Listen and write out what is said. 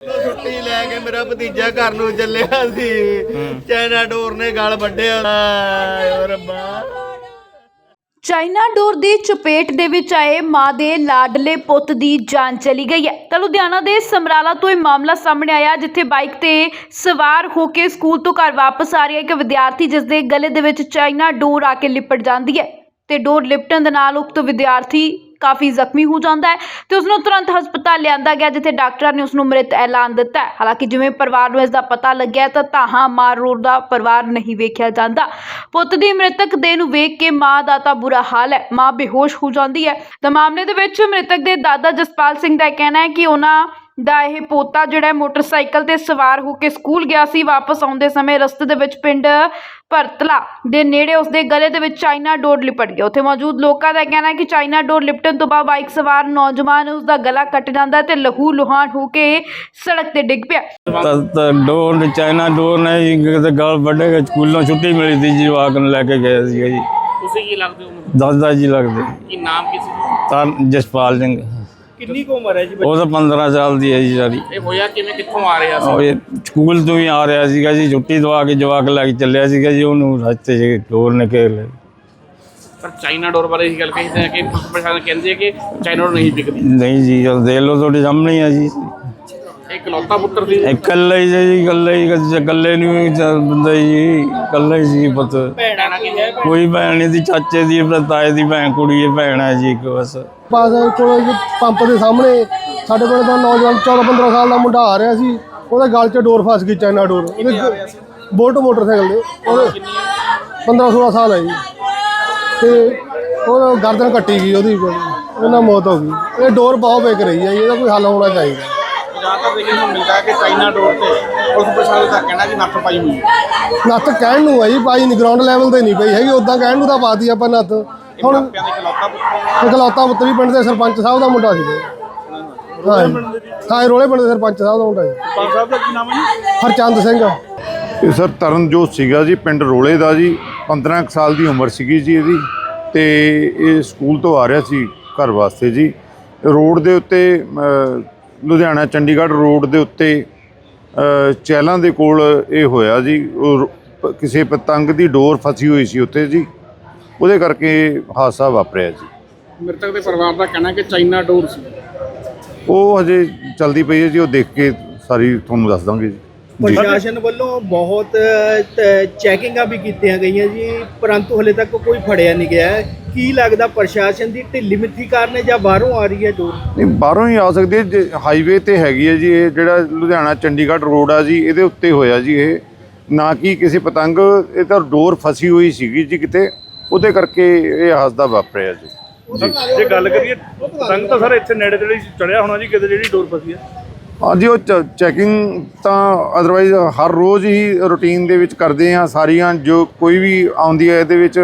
ਛੁੱਟੀ ਲੈ ਕੇ ਮੇਰਾ ਭਤੀਜਾ ਘਰ ਨੂੰ ਚੱਲਿਆ ਸੀ, ਚਾਈਨਾ ਡੋਰ ਨੇ ਗਲ ਵੱਢਿਆ। ਰੱਬਾ। ਚਾਈਨਾ ਡੋਰ ਦੀ ਚਪੇਟ ਦੇ ਵਿੱਚ ਆਏ ਮਾਂ ਦੇ ਲਾਡਲੇ ਪੁੱਤ ਦੀ ਜਾਨ ਚਲੀ ਗਈ ਹੈ। ਤਾਂ ਲੁਧਿਆਣਾ ਦੇ ਸਮਰਾਲਾ ਤੋਂ ਇਹ ਮਾਮਲਾ ਸਾਹਮਣੇ ਆਇਆ, ਜਿੱਥੇ ਬਾਈਕ ਤੇ ਸਵਾਰ ਹੋ ਕੇ ਸਕੂਲ ਤੋਂ ਘਰ ਵਾਪਸ ਆ ਰਿਹਾ ਇੱਕ ਵਿਦਿਆਰਥੀ ਜਿਸ ਦੇ ਗਲੇ ਦੇ ਵਿੱਚ ਚਾਈਨਾ ਡੋਰ ਆ ਕੇ ਲਿਪਟ ਜਾਂਦੀ ਹੈ। ਤੇ ਡੋਰ ਲਿਪਟਣ ਦੇ ਨਾਲ ਉਕਤ ਵਿਦਿਆਰਥੀ ਕਾਫੀ ਜ਼ਖਮੀ ਹੋ ਜਾਂਦਾ ਹੈ ਤੇ ਉਸ ਨੂੰ ਤੁਰੰਤ ਹਸਪਤਾਲ ਲਿਆਂਦਾ ਗਿਆ ਜਿੱਥੇ ਡਾਕਟਰਾਂ ਨੇ ਉਸ ਨੂੰ ਮ੍ਰਿਤ ਐਲਾਨ ਦਿੱਤਾ ਹੈ। ਹਾਲਾਂਕਿ ਜਿਵੇਂ ਪਰਿਵਾਰ ਨੂੰ ਇਸ ਦਾ ਪਤਾ ਲੱਗਿਆ ਤਾਂ ਤਾਹਾਂ ਮਾਰ ਰੋੜ ਦਾ ਪਰਿਵਾਰ ਨਹੀਂ ਵੇਖਿਆ ਜਾਂਦਾ। ਪੁੱਤ ਦੀ ਮ੍ਰਿਤਕ ਦੇਹ ਨੂੰ ਵੇਖ ਕੇ ਮਾਂ ਦਾ ਤਾਂ ਬੁਰਾ ਹਾਲ ਹੈ। ਮਾਂ ਬੇਹੋਸ਼ ਹੋ ਜਾਂਦੀ ਹੈ। ਤਾਂ ਮਾਮਲੇ ਦੇ ਵਿੱਚ ਮ੍ਰਿਤਕ ਦੇ ਦਾਦਾ ਜਸਪਾਲ ਸਿੰਘ ਦਾ ਇਹ ਕਹਿਣਾ ਹੈ ਕਿ ਉਹਨਾਂ ਦਾ ਇਹ ਪੋਤਾ ਜਿਹੜਾ ਮੋਟਰਸਾਈਕਲ ਤੇ ਸਵਾਰ ਹੋ ਕੇ ਸਕੂਲ ਗਿਆ ਸੀ ਵਾਪਸ ਆਉਂਦੇ ਸਮੇਂ ਰਸਤੇ ਦੇ ਵਿੱਚ ਪਿੰਡ ਭਰਤਲਾ ਦੇ ਨੇੜੇ ਉਸਦੇ ਗਲੇ ਦੇ ਵਿੱਚ ਚਾਈਨਾ ਡੋਰ ਲਿਪਟ ਗਿਆ। ਉੱਥੇ ਮੌਜੂਦ ਲੋਕਾਂ ਦਾ ਕਹਿਣਾ ਹੈ ਕਿ ਚਾਈਨਾ ਡੋਰ ਲਿਪਟਣ ਤੋਂ ਬਾਅਦ ਬਾਈਕ ਸਵਾਰ ਨੌਜਵਾਨ ਉਸ ਦਾ ਗਲਾ ਕੱਟ ਜਾਂਦਾ ਤੇ ਲਹੂ ਲੁਹਾਨ ਹੋ ਕੇ ਸੜਕ ਤੇ ਡਿੱਗ ਪਿਆ। ਤਾਂ ਤਾਂ ਡੋਰ ਨੇ ਚਾਈਨਾ ਡੋਰ ਨੇ ਜੀ ਕਿਤੇ ਗਲ ਵੱਡੇ ਸਕੂਲੋਂ ਛੁੱਟੀ ਮਿਲੀ ਸੀ ਜੀ ਜਵਾਕ ਨੂੰ ਲੈ ਕੇ ਗਏ ਸੀਗਾ ਜੀ। ਤੁਸੀਂ ਕੀ ਲੱਗਦੇ ਹੋ? ਦਾਦਾ ਜੀ ਲੱਗਦੇ। ਕੀ ਨਾਮ ਕੀ ਸੀ? ਤਾਂ ਜਸਪਾਲ ਸਿੰਘ। ਕਿੰਨੀ ਕੁ ਉਮਰ ਹੈ ਜੀ ਉਹ ਤਾਂ 15 ਸਾਲ ਦੀ ਹੈ ਜੀ ਸਾਰੀ। ਇਹ ਹੋਇਆ ਕਿਵੇਂ? ਕਿੱਥੋਂ ਆ ਰਿਹਾ ਸੀ? ਉਹ ਇਹ ਸਕੂਲ ਤੋਂ ਹੀ ਆ ਰਿਹਾ ਸੀਗਾ ਜੀ ਛੁੱਟੀ ਦਵਾ ਕੇ ਜਵਾਕ ਲੈ ਕੇ ਚੱਲਿਆ ਸੀਗਾ ਜੀ ਉਹਨੂੰ ਰਸਤੇ 'ਚ ਡੋਰ ਨੇ ਘੇਰ ਲਿਆ। ਪਰ ਚਾਈਨਾ ਡੋਰ ਬਾਰੇ ਇਹ ਗੱਲ ਕਹੀ ਤੇ ਕਿ ਪ੍ਰਸ਼ਾਸਨ ਕਹਿੰਦੇ ਆ ਕਿ ਚਾਈਨਾ ਡੋਰ ਨਹੀਂ ਵਿਕਦੀ। ਨਹੀਂ ਜੀ ਉਹ ਦੇਖ ਲਓ ਤੁਹਾਡੇ ਸਾਹਮਣੇ ਆ ਜੀ। ਇਕਲੌਤਾ ਪੁੱਤਰ ਸੀ? ਇਕੱਲੇ ਹੀ ਸੀ ਜੀ ਇਕੱਲੇ ਹੀ ਇਕੱਲੇ ਨੂੰ ਹੀ ਚੱਲ ਬੰਦਾ ਜੀ ਇਕੱਲਾ ਸੀ ਪੁੱਤ। ਭੈਣਾਂ ਕੋਈ ਭੈਣ ਨਹੀਂ ਦੀ ਚਾਚੇ ਦੀ ਤਾਏ ਦੀ ਭੈਣ ਕੁੜੀ ਹੈ ਭੈਣ ਹੈ ਜੀ ਇੱਕ ਬਸ। ਪਾਸ ਕੋਲ ਪੰਪ ਦੇ ਸਾਹਮਣੇ। ਸਾਡੇ ਕੋਲ ਦਾ ਨੌਜਵਾਨ 14 15 ਸਾਲ ਦਾ ਮੁੰਡਾ ਆ ਰਿਹਾ ਸੀ। ਉਹਦੇ ਗਲ 'ਚ ਡੋਰ ਫਸ ਗਈ ਚਾਈਨਾ ਡੋਰ। ਉਹਦੇ ਬੋਲਟ ਮੋਟਰਸਾਈਕਲ ਦੇ। ਉਹਦੇ 15 16 ਸਾਲ ਹੈ ਜੀ। ਤੇ ਉਹ ਗਰਦਨ ਕੱਟੀ ਗਈ ਉਹਦੀ। ਉਹਨਾਂ ਮੌਤ ਹੋ ਗਈ। ਇਹ ਡੋਰ ਬਹੁਤ ਵੇਕ ਰਹੀ ਹੈ ਇਹਦਾ ਕੋਈ ਹੱਲ ਹੋਣਾ ਚਾਹੀਦਾ। ਜ਼ਿਆਦਾਤਰ ਦੇਖਣ ਨੂੰ ਮਿਲਦਾ ਕਿ ਚਾਈਨਾ ਡੋਰ ਤੇ ਪੁਲਿਸ ਪ੍ਰਸ਼ਾਸਨ ਦਾ ਕਹਿਣਾ ਕਿ ਨੱਥ ਪਾਈ ਹੋਈ ਨੱਥ ਕਹਿਣ ਨੂੰ ਹੈ ਜੀ ਪਾਈ ਨਹੀਂ ਗਰਾਊਂਡ ਲੈਵਲ ਤੇ ਨਹੀਂ ਪਈ ਹੈਗੀ। ਉਦਾਂ ਕਹਿਣ ਨੂੰ ਤਾਂ ਪਾਤੀ ਆਪਾਂ ਨੱਥ। ਹੁਣ ਮਾਪਿਆਂ ਦੇ ਇਕਲੌਤਾ ਪੁੱਤਰ ਇਕਲੌਤਾ ਪੁੱਤਰੀ ਪਿੰਡ ਦੇ ਸਰਪੰਚ ਸਾਹਿਬ ਦਾ ਮੁੰਡਾ ਸੀ ਜੀ। ਹਾਂ ਜੀ। ਹਾਂ ਇਹ ਰੋਲੇ ਪਿੰਡ ਦੇ ਸਰਪੰਚ ਸਾਹਿਬ ਦਾ ਮੁੰਡਾ ਜੀ ਪੰਜ ਸਾਹਿਬ ਦਾ ਕੀ ਨਾਮ ਹੈ ਜੀ? ਹਰਚੰਦ ਸਿੰਘ। ਇਹ ਸਰ ਤਰਨਜੋਤ ਸੀਗਾ ਜੀ ਪਿੰਡ ਰੋਲੇ ਦਾ ਜੀ। 15 ਕੁ ਸਾਲ ਦੀ ਉਮਰ ਸੀਗੀ ਜੀ ਇਹਦੀ ਤੇ ਇਹ ਸਕੂਲ ਤੋਂ ਆ ਰਿਹਾ ਸੀ ਘਰ ਵਾਸਤੇ ਜੀ। ਰੋਡ ਦੇ ਉੱਤੇ ਲੁਧਿਆਣਾ ਚੰਡੀਗੜ੍ਹ ਰੋਡ ਦੇ ਉੱਤੇ ਅ, ਚਹਿਲਾਂ ਦੇ ਕੋਲ ਇਹ ਹੋਇਆ ਜੀ। ਉਹ ਰੋ- ਪ- ਕਿਸੇ ਪਤੰਗ ਦੀ ਡੋਰ ਫਸੀ ਹੋਈ ਸੀ ਉੱਤੇ ਜੀ। ਉਹਦੇ ਕਰਕੇ ਹਾਦਸਾ ਵਾਪਰਿਆ ਜੀ। ਮ੍ਰਿਤਕ ਦੇ ਪਰਿਵਾਰ ਦਾ ਕਹਿਣਾ ਕਿ ਚਾਈਨਾ ਡੋਰ ਸੀ। ਉਹ ਹਜੇ ਚਲਦੀ ਪਈ ਹੈ ਜੀ ਉਹ ਦੇਖ ਕੇ ਸਾਰੀ ਤੁਹਾਨੂੰ ਦੱਸ ਦਾਂਗੇ ਜੀ। ਪ੍ਰਸ਼ਾਸਨ ਵੱਲੋਂ ਬਹੁਤ ਚੈਕਿੰਗਾਂ ਵੀ ਕੀਤੀਆਂ ਗਈਆਂ ਜੀ ਪਰੰਤੂ ਹਲੇ ਤੱਕ ਕੋਈ ਫੜਿਆ ਨਹੀਂ ਗਿਆ। ਕੀ ਲੱਗਦਾ ਪ੍ਰਸ਼ਾਸਨ ਦੀ ਢਿੱਲੀ ਮਿੱਠੀ ਕਾਰਨ ਹੈ ਜਾਂ ਬਾਹਰੋਂ ਆ ਰਹੀ ਹੈ ਡੋਰ? ਨਹੀਂ ਬਾਹਰੋਂ ਹੀ ਆ ਸਕਦੀ ਹੈ ਹਾਈਵੇ ਤੇ ਹੈਗੀ ਹੈ ਜੀ ਇਹ ਜਿਹੜਾ ਲੁਧਿਆਣਾ ਚੰਡੀਗੜ੍ਹ ਰੋਡ ਆ ਜੀ ਇਹਦੇ ਉੱਤੇ ਹੋਇਆ ਜੀ ਇਹ। ਨਾ ਕਿ ਕਿਸੇ ਪਤੰਗ ਇਹ ਤਾਂ ਡੋਰ ਫਸੀ ਹੋਈ ਸੀਗੀ ਜੀ ਕਿਤੇ। ਉਹਦੇ ਕਰਕੇ ਇਹ ਹਾਦਸਾ ਵਾਪਰਿਆ ਜੀ। ਜੇ। ਗੱਲ ਕਰੀਏ ਪਤੰਗ ਤਾਂ ਸਰ ਇੱਥੇ ਨੇੜੇ ਤੇੜੇ ਚੜਿਆ ਹੋਣਾ ਜੀ ਕਿਤੇ ਜਿਹੜੀ ਡੋਰ ਫਸੀ ਹੈ ਹਾਂਜੀ ਉਹ ਚੈਕਿੰਗ ਤਾਂ ਅਦਰਵਾਈਜ਼ ਹਰ ਰੋਜ਼ ਹੀ ਰੂਟੀਨ ਦੇ ਵਿੱਚ ਕਰਦੇ ਆ ਸਾਰੀਆਂ ਜੋ ਕੋਈ ਵੀ ਆਉਂਦੀ ਹੈ ਇਹਦੇ ਵਿੱਚ